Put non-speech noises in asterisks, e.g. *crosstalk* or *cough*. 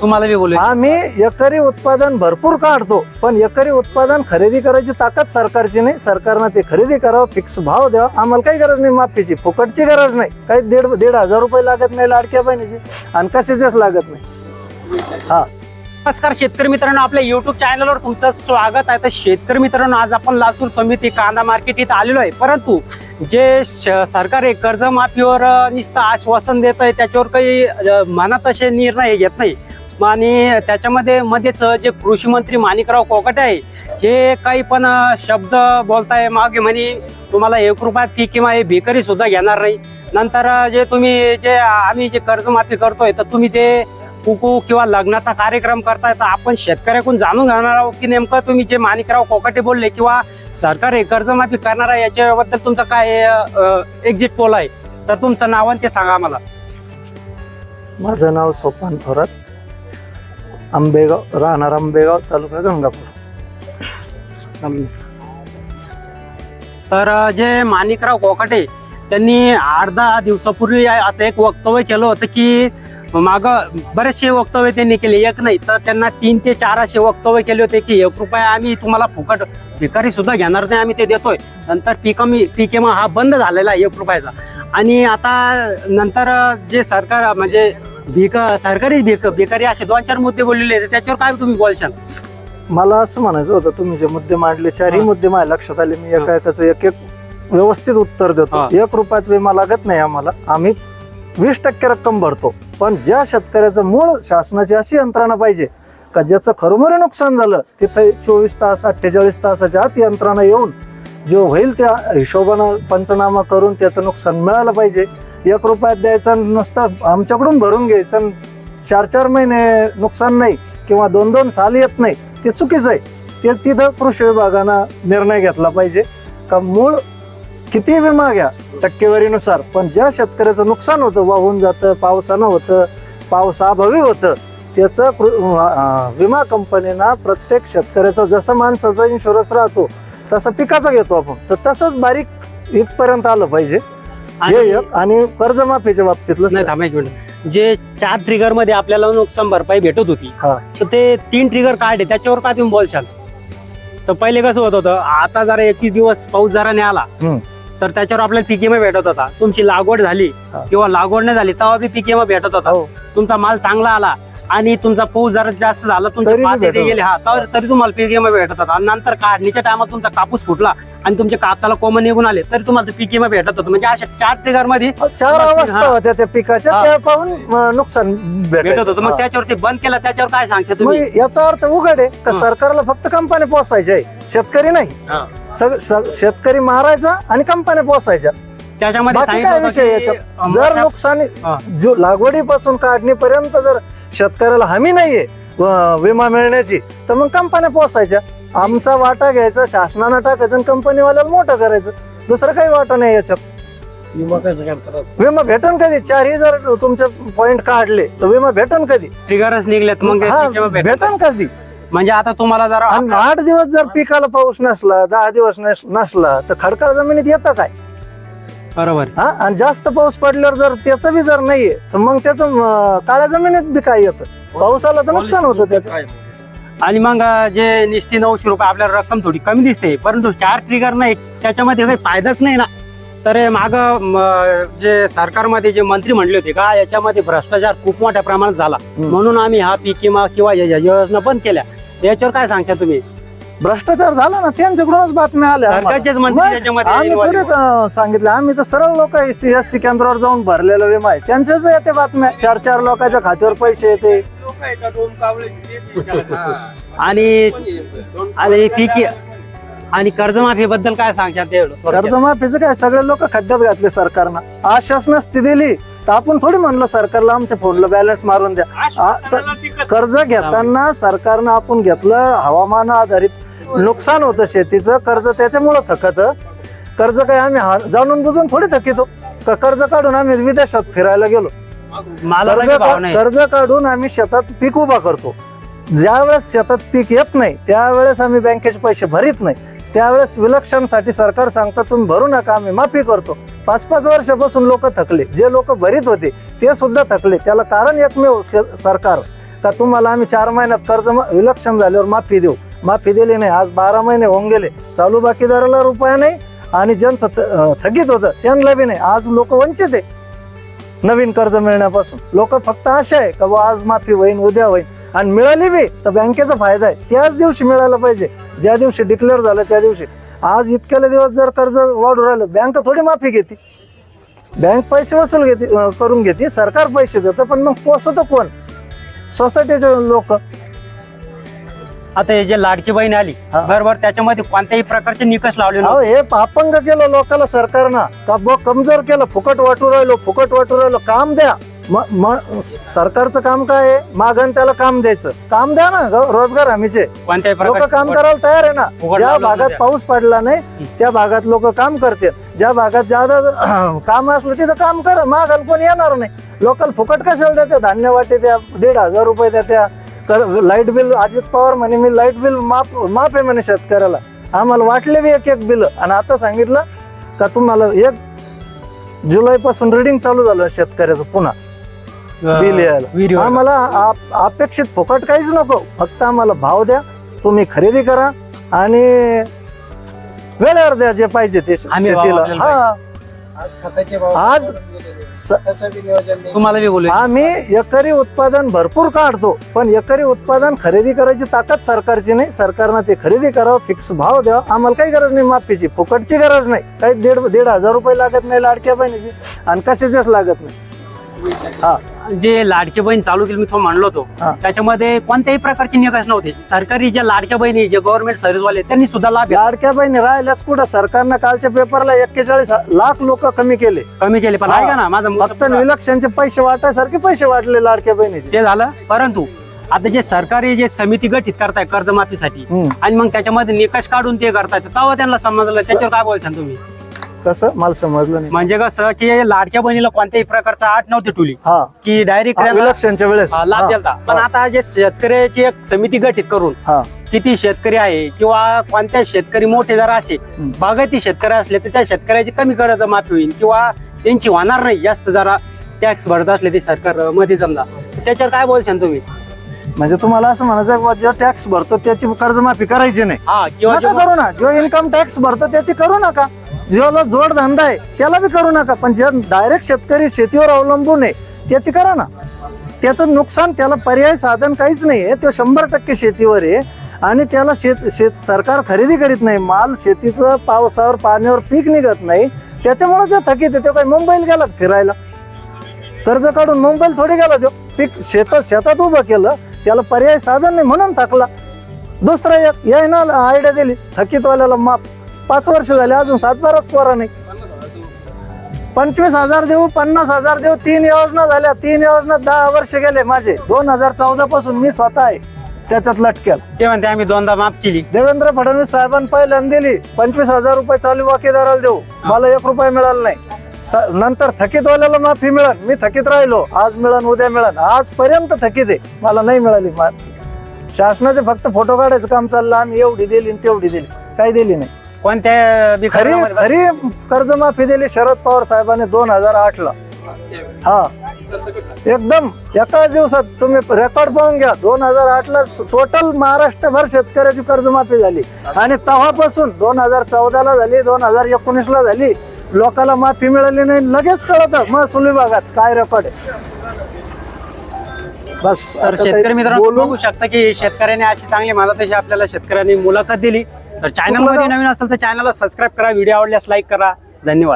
तुम्हाला मी बोलू आम्ही एकरी उत्पादन भरपूर काढतो पण एकरी उत्पादन खरेदी करायची ताकद सरकारची नाही. सरकारनं ते खरेदी करावं फिक्स भाव द्यावा. आम्हाला काही गरज नाही माफीची फुकटची गरज नाही. काही दीड दीड हजार रुपये लागत नाही लाडक्या बहिणीची आणि कशाचेच लागत नाही. हा. नमस्कार शेतकरी मित्रांनो आपल्या युट्यूब चॅनलवर तुमचं स्वागत आहे. तर शेतकरी मित्रांनो आज आपण लासूर समिती कांदा मार्केट इथं आलेलो आहे. परंतु जे श- सरकार आहे कर्जमाफीवर निसतं आश्वासन देत आहे त्याच्यावर काही मनात असे निर्णय घेत नाही. आणि त्याच्यामध्ये मध्येच जे कृषी मंत्री माणिकराव कोकटे आहे हे काही पण शब्द बोलताय मागे म्हणे तुम्हाला एक रुपयात पीक किंवा हे भिकारी सुद्धा घेणार नाही. नंतर जे तुम्ही जे आम्ही जे कर्जमाफी करतोय तर तुम्ही ते कुकू किंवा लग्नाचा कार्यक्रम करताय तर आपण शेतकऱ्याकडून जाणून घेणार आहोत की नेमकं तुम्ही जे माणिकराव कोकाटे बोलले किंवा सरकार हे कर्जमाफी करणार आहे याच्याबद्दल तुमचं काय एक्झिट पोल आहे? तर तुमचं नाव आणि ते सांगा आम्हाला. माझं नाव सोपान थोरात. आंबेगाव राहणार आंबेगाव तालुका गंगापूर. तर जे माणिकराव कोकाटे त्यांनी आठ दहा दिवसापूर्वी असं एक वक्तव्य केलं होतं की माग बरेचसे वक्तव्य त्यांनी केले. एक नाही तर त्यांना तीन ते चार असे वक्तव्य केले होते की एक रुपया आम्ही तुम्हाला फुकट भिकारी सुद्धा घेणार नाही आम्ही ते देतोय. नंतर पीक पीक विमा हा बंद झालेला एक रुपयाचा. आणि आता नंतर जे सरकार म्हणजे भिक सरकारी भिक भिकारी असे दोन चार मुद्दे बोललेले त्याच्यावर काय तुम्ही बोलशाल? मला असं म्हणायचं होतं तुम्ही जे मुद्दे मांडले चारही. मुद्दे माझ्या लक्षात आले. मी एका. एकाचं एक एक व्यवस्थित उत्तर देतो. एक रुपयात विमा लागत नाही आम्हाला. आम्ही वीस टक्के रक्कम भरतो. पण ज्या शेतकऱ्याचं मूळ शासनाची अशी यंत्रणा पाहिजे का ज्याचं खरोमरी नुकसान झालं तिथे चोवीस तास अठ्ठेचाळीस तासाच्या आत यंत्रणा येऊन जो होईल त्या हिशोबानं पंचनामा करून त्याचं नुकसान मिळालं पाहिजे. एक रुपयात द्यायचं नुसतं आमच्याकडून भरून घ्यायचं आणि चार चार महिने नुकसान नाही किंवा दोन दोन साल येत नाही ते चुकीचं आहे. ते तिथं कृषी विभागानं निर्णय घेतला पाहिजे. का मूळ किती विमा घ्या टक्केवारीनुसार. पण ज्या शेतकऱ्याचं नुकसान होतं वाहून जातं पावसानं होतं पावसाअभावी होतं त्याचं कृ- विमा कंपनीना प्रत्येक शेतकऱ्याचा जसं माणसाचा इन्शुरन्स राहतो तसं पिकाचा घेतो आपण. तर तसंच बारीक इथपर्यंत आलं पाहिजे. आणि- एक. आणि कर्जमाफीच्या बाबतीतलं जे चार ट्रिगरमध्ये आपल्याला नुकसान भरपाई भेटत होती हा. तर ते तीन ट्रिगर काढले त्याच्यावर काय तुम्ही बोलशाल? तर पहिले कसं होत होतं आता जरा एकवीस दिवस पाऊस जरा नाही आला. तर त्याच्यावर आपल्याला पीक विमा भेटत होता तुमची लागवड झाली. किंवा लागवड नाही झाली तेव्हा बी पीक विमा भेटत होता हो. तुमचा माल चांगला आला आणि तुमचा पाऊस जरा जास्त झाला तुमच्या तरी बी पाते ते भेटत. गेले. हा तर तरी तुम्हाला पीक विमा भेटत होता आणि नंतर काढणीच्या टायमात तुमचा कापूस फुटला आणि तुमच्या कापसाला कोमन निघून आले तरी तुम्हाला पीक विमा भेटत होतं. म्हणजे अशा चार ट्रिगरमध्ये चार. अवस्था होत्या त्या पिकाच्या हा. त्या पाहून अं, नुकसान भेटत होतं. मग त्याच्यावर ते बंद केलं त्याच्यावर काय सांगता तुम्ही? मग याचा अर्थ उघड आहे का हा. सरकारला फक्त कंपन्या पोसायच्या आहे? शेतकरी नाही. हा. सग- स- शेतकरी मारायचा आणि कंपन्या पोसायच्या. त्याच्यामध्ये बाकी सांगितलं काय होतं विषय की, याच्यात? अं, जर मोठ्या- नुकसानी हा. जो लागवडीपासून काढणीपर्यंत जर शेतकऱ्याला हमी नाहीये अं, विमा मिळण्याची तर मग कंपन्या पोसायच्या. आमचा वाटा घ्यायचा शासनानं टाकायचं आणि कंपनीवाल्याला मोठं करायचं. दुसरं काही वाटा नाही याच्यात. विमा भेटन कधी? चारही जर तुमचे पॉइंट काढले तर विमा भेटन कधी? ट्रिगरच निघलेत मग हा, त्याच्यावर भेटन कधी? म्हणजे आता तुम्हाला जरा आणि आठ दिवस जर पिकाला पाऊस नसला दहा दिवस नस- नसला तर खडकाळ जमिनीत येतं काय? बरोबर. हा आणि जास्त पाऊस पडल्यावर जर त्याचं बी जर नाहीये तर मग त्याचं अं, काळ्या जमिनीत बी काय येतं? पाऊस आला तर नुकसान होतं त्याचं. आणि मग अं, जे निस्ती नऊशे रुपये आपल्याला रक्कम थोडी कमी दिसते. परंतु चार ट्रिगर नाही त्याच्यामध्ये काही फायदाच नाही ना. तर माग जे सरकारमध्ये जे मंत्री म्हणले होते का याच्यामध्ये भ्रष्टाचार खूप मोठ्या प्रमाणात झाला. हम्म. म्हणून आम्ही हा पीक किंवा या- या योजना बंद केल्या. याच्यावर काय सांगता तुम्ही? भ्रष्टाचार झाला ना त्यांच्याकडूनच बातम्या आल्या आम्हाला. सरकारचेच मंत्री मग त्याच्यामध्ये आम्ही involve थोडी अं, सांगितलं आम्ही तर सरळ लोक एस सी केंद्रावर जाऊन भरलेला विमा आहे. त्यांच्याच येते बातम्या चार चार लोकांच्या खात्यावर पैसे येते. आणि आणि पीक आणि कर्जमाफी बद्दल काय सांगशाल ते थोडक्यात? कर्जमाफीचं काय सगळे लोक खड्ड्यात घातले सरकारनं. आश्वास नसती दिली तर आपण थोडी म्हणलं सरकारला आमच्या फोनला बॅलन्स मारून द्या. आ, त- कर्ज घेताना सरकारनं आपण घेतलं हवामान आधारित नुकसान होतं शेतीचं कर्ज त्याच्यामुळं थकत. कर्ज काय आम्ही हा- जाणून बुजून थोडी थकितो. क- कर्ज काढून आम्ही विदेशात फिरायला गेलो. कर्ज कर्ज काढून आम्ही शेतात पीक उभा करतो. ज्या वेळेस शेतात पीक येत नाही त्यावेळेस आम्ही बँकेचे पैसे भरीत नाही. त्यावेळेस विलक्षणसाठी सरकार सांगतं तुम्ही भरू नका आम्ही माफी करतो. पाच पाच वर्षापासून लोक थकले. जे लोक भरीत होते ते सुद्धा थकले. त्याला कारण एकमेव सरकार का तुम्हाला आम्ही चार महिन्यात कर्ज विलक्षण झाल्यावर माफी देऊ. माफी दिली नाही. आज बारा महिने होऊन गेले. चालू बाकीदाराला रुपया नाही आणि ज्यांचं थ- थकीत होतं. त्यांना बी नाही. आज लोक वंचित आहे. नवीन कर्ज मिळण्यापासून. लोक फक्त आशा आहे का बुवा आज माफी होईन उद्या होईन. आणि मिळाली बी तर बँकेचा फायदा आहे. त्याच दिवशी मिळायला पाहिजे. ज्या दिवशी डिक्लेअर झालं त्या दिवशी. आज इतक्याला दिवस जर कर्ज वाढू राहिलं बँक थोडी माफी घेते. बँक पैसे वसूल घेते करून घेते. सरकार पैसे देतं पण मग पोसतं कोण? सोसायटीचे लोक. आता हे जे लाडकी बहीण आली हा. बरोबर त्याच्यामध्ये कोणत्याही प्रकारचे निकष लावले अहो नव्हते. हे अपंग केलं लोकांना सरकारनं. का बुवा कमजोर केलं? फुकट वाटू राहिलो फुकट वाटू राहिलो. काम द्या. म- म- सरकारचं काम काय आहे? मागण त्याला काम द्यायचं. काम द्या ना ग- रोजगार हमीचे. कोणत्याही लोक प्रकारचे काम करायला तयार आहे ना. ज्या लावलं भागात नव्हतं. पाऊस पडला नाही त्या भागात लोक काम करतील. ज्या भागात ज्यादा *clears throat* काम असलं तिथं काम करा. मागाल कोणी येणार नाही. लोकल फुकट कशाला देते? धान्य वाटे द्या दीड हजार रुपये द्या त्या लाइट बिल अजित पवार म्हणे मी लाइट बिल माफ माफ आहे म्हणे शेतकऱ्याला. आम्हाला वाटले बी एक एक बिल आणि आता सांगितलं का तुम्हाला एक जुलै पासून रिडिंग चालू झालं शेतकऱ्याचं पुन्हा. बिल यायला. आम्हाला आप- अपेक्षित फुकट काहीच नको. फक्त आम्हाला भाव द्या तुम्ही खरेदी करा आणि वेळेवर द्या जे पाहिजे ते शेतीला. हा. आज खताचे भाव आज स- खताचं बी नियोजन नाही. तुम्हाला बोलू आम्ही एकरी उत्पादन भरपूर काढतो पण एकरी उत्पादन खरेदी करायची ताकद सरकारची नाही. सरकारनं ते खरेदी करावं फिक्स भाव द्यावा. आम्हाला काही गरज नाही माफीची फुकटची गरज नाही. काही दीड दीड हजार रुपये लागत नाही लाडक्या बहिणीची आणि कशाचेच लागत नाही. हा जे लाडकी बहीण चालू केली मी तो म्हणलो होतो हा. त्याच्यामध्ये कोणत्याही प्रकारचे निकष नव्हते सरकारी ज्या लाडक्या बहिणी जे गव्हर्नमेंट सर्व्हिसवाले त्यांनी सुद्धा लाभ घेतला. लाडक्या बहिणी राहिल्याच कुठं सरकारनं कालच्या पेपरला एक्केचाळीस लाख लोक कमी केले कमी केले पण हा. ऐका ना माझा मुद्दा फक्त पुरा- विलक्षणचे पैसे वाटायसारखे पैसे वाटले लाडक्या बहिणीचे ते झालं परंतु आता जे सरकारी जे समिती गठीत करताय कर्जमाफीसाठी हम्म. आणि मग त्याच्यामध्ये निकष काढून ते करतायत तेव्हा त्यांना समजलं त्याच्यावर काय बोलशाल तुम्ही कसं मला समजलं नाही. म्हणजे कसं की लाडक्या बहिणीला कोणत्याही प्रकारचा आठ नव्हती टुली. हा. की डायरेक्ट विलक्षणच्या वेळेस. लाभ पण आता जे शेतकऱ्याची एक समिती गठीत करून हा. किती शेतकरी आहे किंवा कोणत्या शेतकरी मोठे जर असे. बागायती शेतकरी असले तर त्या शेतकऱ्याची कमी कर्ज माफी होईल किंवा त्यांची होणार नाही. जास्त जरा टॅक्स भरत असले ते सरकारमध्ये समजा. त्याच्यावर काय बोलशाल तुम्ही? म्हणजे तुम्हाला असं म्हणायचं की बुवा जो टॅक्स भरतो त्याची कर्जमाफी करायची नाही. किंवा करू ना. जो इन्कम टॅक्स भरतो त्याची करू नका. ज्याला जोडधंदा आहे त्याला बी करू नका. पण जे डायरेक्ट शेतकरी शेतीवर अवलंबून आहे त्याची करा ना. त्याचं नुकसान त्याला पर्याय साधन काहीच नाही आहे. तो शंभर टक्के शेतीवर आहे. आणि त्याला शेत शेत सरकार खरेदी करीत नाही. माल शेतीचं पावसावर पाण्यावर पीक निघत नाही. त्याच्यामुळे जो थकीत आहे तो काही मुंबईला गेला फिरायला? कर्ज काढून मुंबईला थोडी गेला तो. पीक शेतात शेतात उभं केलं त्याला पर्याय साधन नाही म्हणून थकला. दुसरा एक याय ना आयडिया दिली. थकीतवाल्याला माप पाच वर्ष झाले अजून सातबाराच पोरा नाही. पंचवीस हजार देऊ पन्नास हजार देऊ तीन योजना झाल्या तीन योजना दहा वर्ष गेले माझे. दोन हजार चौदा पासून मी स्वतः आहे त्याच्यात लटक्यात ते म्हणते आम्ही दोनदा माफ केली. देवेंद्र फडणवीस साहेबांनी पहिल्यांदा दिली पंचवीस हजार रुपये चालू वाकेदाराला देऊ. मला एक रुपये मिळाला नाही. नंतर थकीतवाल्याला माफी मिळेल मी थकीत राहिलो. आज मिळन उद्या मिळन. आजपर्यंत थकीत आहे. मला नाही मिळाली माफी. शासनाचे फक्त फोटो काढायचं काम चाललं. आम्ही एवढी दिली तेवढी दिली. काही दिली नाही. कोणत्या बी खरी खरी कर्जमाफी दिली शरद पवार साहेबांनी दोन हजार आठ ला हा. एकदम. एकाच दिवसात तुम्ही रेकॉर्ड पाहून घ्या. दोन हजार आठ ला टोटल महाराष्ट्रभर शेतकऱ्याची कर्जमाफी झाली. आणि तेव्हापासून दोन हजार चौदा ला झाली दोन हजार एकोणीस ला झाली. लोकांना माफी मिळाली नाही. लगेच कळत. महसूल विभागात काय रेकॉर्ड आहे? बस तर आता शेतकरी मित्रांनो बघू शकता की शेतकऱ्यांनी अशी चांगली मदत अशी आपल्याला शेतकऱ्यांनी मुलाखत दिली. तर चॅनलमध्ये चुकलं नवीन असेल तर चॅनलला सबस्क्राईब करा व्हिडिओ आवडल्यास लाईक करा. धन्यवाद.